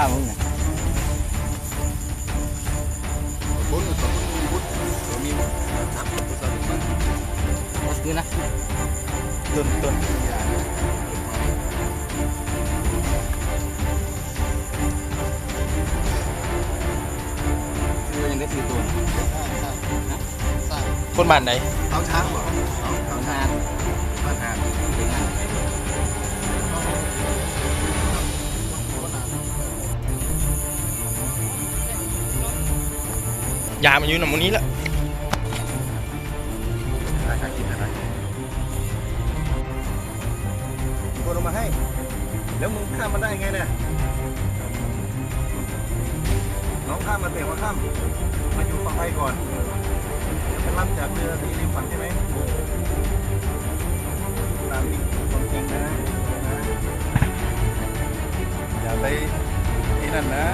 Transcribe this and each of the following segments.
ล่ามึงเนี่ยบุญสมบุญมีบุญสมบูรณ์มาบุนสมีคนบ้านไหนเอาช้างเหรอเอาช้างบ้านาดเป็นงาน ยามันอยู่หนำมูนี้แหละได้ใช้กินอะไรคนเอามาให้ แล้วมึงข้ามมันได้ไงเนี่ย น้องข้ามมาเตะมาข้าม มาอยู่ฝั่งไทยก่อนจะไปรับจากเรือที่ริมฝั่งใช่ไหมตามจริงความจริงนะนะอย่าไปที่นั่นนะ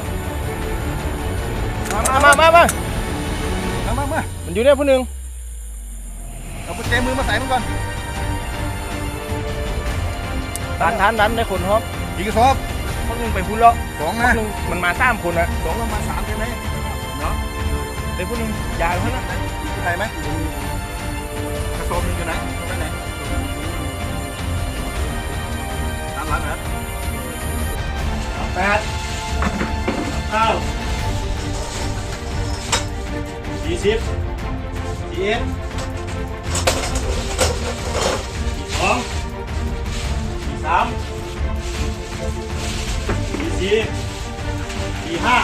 มามามามา มามามันอยู่เนี่ยผู้หนึ่งเอากุญแจมือมาใส่มันก่อนดันทันดันได้คนครับยิงซอบพวกนึงไปพุ่แล้วสองนะมันมาสามคนนะสองแล้วมาสามใช่ไหมเนาะไดี๋ยวพนึ่งยาวเท่านั้นใครไหมกระสอมนึงอยู่ไหนไตามหลังนะแปดเก้า สิบสิบเอ็ดสิสองสิสามสิสี่สิห้า